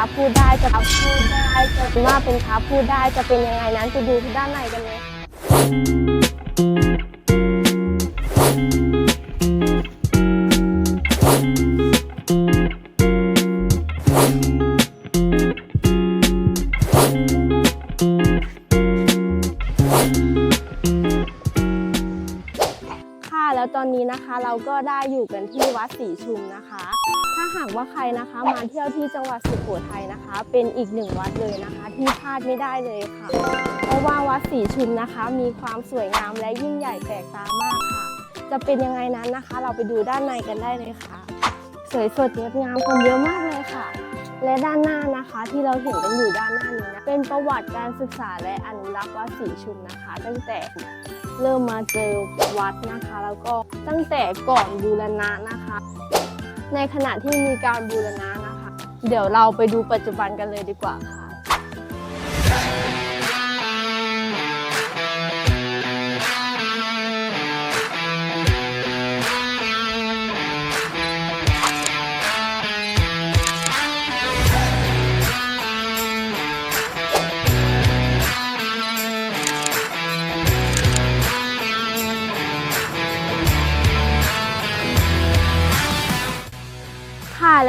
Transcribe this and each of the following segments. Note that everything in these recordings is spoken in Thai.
ระพูดได้จะพูดได้จะว่าเป็นพระพูดได้จะเป็นยังไงนั้นจะดูด้านในกันเลย ค่ะ แล้วตอนนี้นะคะเราก็ได้อยู่กันที่วัดศรีชุมนะคะ ถ้าหากว่าใครนะคะมาเที่ยวที่จังหวัดสุโขทัยนะคะ เป็นอีกหนึ่งวัดเลยนะคะ ที่พลาดไม่ได้เลยค่ะ เพราะว่าวัดศรีชุมนะคะ มีความสวยงามและยิ่งใหญ่แปลกตามากค่ะ จะเป็นยังไงนั้นนะคะ เราไปดูด้านในกันได้เลยค่ะ สวยสดงดงามคนเยอะมากเลยค่ะ และด้านหน้านะคะที่เราเห็นกันอยู่ด้านหน้านี้นะเป็นประวัติการศึกษาและอนุรักษ์วัดศรีชุมนะคะ ตั้งแต่เริ่มมาเจอวัดนะคะ แล้วก็ตั้งแต่ก่อนบูรณะนะคะ ในขณะที่มีการบูรณะนะคะ เดี๋ยวเราไปดูปัจจุบันกันเลยดีกว่าค่ะ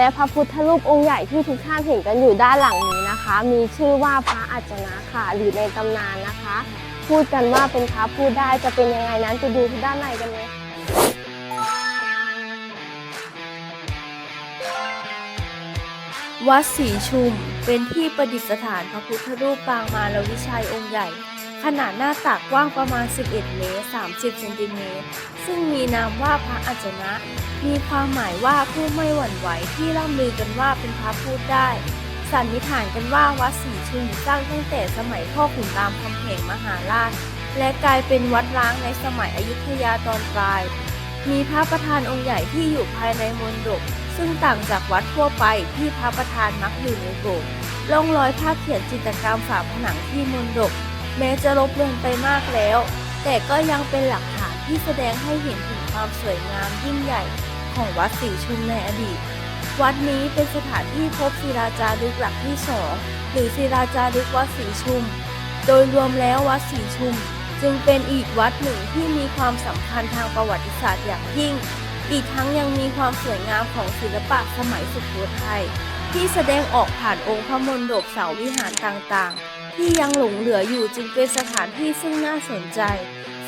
และพระพุทธรูปองค์ใหญ่ที่ทุกท่านเห็นกันอยู่ด้านหลังนี้นะคะ มีชื่อว่าพระอัจจนะค่ะหรือในตำนานนะคะ พูดกันว่าเป็นพระพูดได้จะเป็นยังไงนั้นไปดูด้านในกันเลยวัดศรีชุมเป็นที่ประดิษฐานพระพุทธรูปปางมารวิชัยองค์ใหญ่ ขนาดหน้าตักกว้างประมาณ 11 เมตร 30 เซนติเมตร ซึ่งมีนามว่าพระอัจนะ มีความหมายว่าผู้ไม่หวั่นไหวที่ร่ำลือกันว่าเป็นพระพูดได้ สันนิษฐานกันว่าวัดศรีชุมสร้างตั้งแต่สมัยพ่อขุนรามคำแหงมหาราช และกลายเป็นวัดร้างในสมัยอยุธยาตอนปลาย มีพระประธานองค์ใหญ่ที่อยู่ภายในมณฑปซึ่งต่างจากวัดทั่วไปที่พระประธานมักอยู่ในโบสถ์ร่องรอยภาพเขียนจิตรกรรมฝาผนังที่มณฑป แม้จะลบเลือนไปมากแล้ว แต่ก็ยังเป็นหลักฐานที่แสดงให้เห็นถึงความสวยงามยิ่งใหญ่ของวัดศรีชุมในอดีต วัดนี้เป็นสถานที่พบศิลาจารึกหลักที่สองหรือศิลาจารึกวัดศรีชุม โดยรวมแล้ววัดศรีชุม จึงเป็นอีกวัดหนึ่งที่มีความสำคัญทางประวัติศาสตร์อย่างยิ่ง อีกทั้งยังมีความสวยงามของศิลปะสมัยสุโขทัยที่แสดงออกผ่านองค์พระมณฑปเสาวิหารต่างๆ ที่ยังหลงเหลืออยู่จึงเป็นสถานที่ซึ่งน่าสนใจ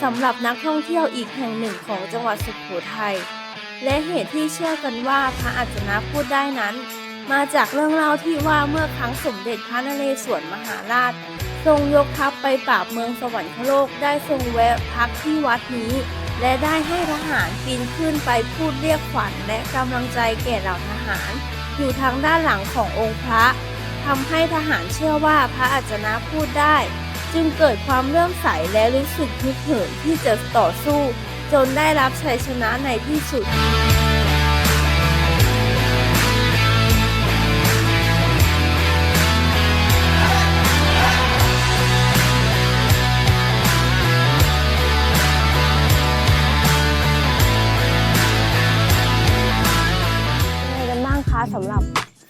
สำหรับนักท่องเที่ยวอีกแห่งหนึ่งของจังหวัดสุโขทัยและเหตุที่เชื่อกันว่าพระอัจนะพูดได้นั้น มาจากเรื่องเล่าที่ว่าเมื่อครั้งสมเด็จพระนเรศวรมหาราช ทรงยกทัพไปปราบเมืองสวรรคโลกได้ทรงแวะพักที่วัดนี้ และได้ให้ทหารปีนขึ้นไปพูดเรียกขวัญและกำลังใจแก่เหล่าทหาร อยู่ทางด้านหลังขององค์พระ ทำให้ทหารเชื่อว่าพระอัจนะพูดได้ จึงเกิดความเลื่อมใสและรู้สึกฮึกเหิมที่จะต่อสู้ จนได้รับชัยชนะในที่สุด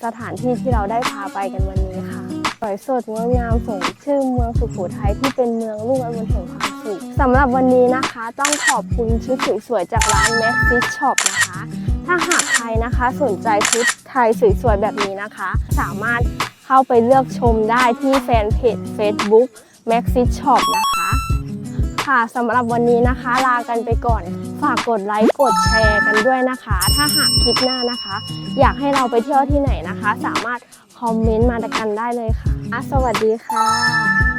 สถานที่ที่เราได้พาไปกันวันนี้ค่ะสวยสดงดงามสมชื่อเมืองสุโขทัยที่เป็นเมืองรุ่งอรุณแห่งความสุขสำหรับวันนี้นะคะ ต้องขอบคุณชุดสวยๆจากร้าน Max Fit Shop นะคะ ถ้าหากใครนะคะสนใจชุดไทยสวยๆแบบนี้นะคะ สามารถเข้าไปเลือกชมได้ที่แฟนเพจ Facebook Max Fit Shop นะคะ ค่ะสำหรับวันนี้นะคะ ลากันไปก่อน ฝากกดไลค์กดแชร์กันด้วยนะคะ ถ้าหากคลิปหน้านะคะ อยากให้เราไปเที่ยวที่ไหนนะคะ สามารถคอมเมนต์มากันได้เลยค่ะ สวัสดีค่ะ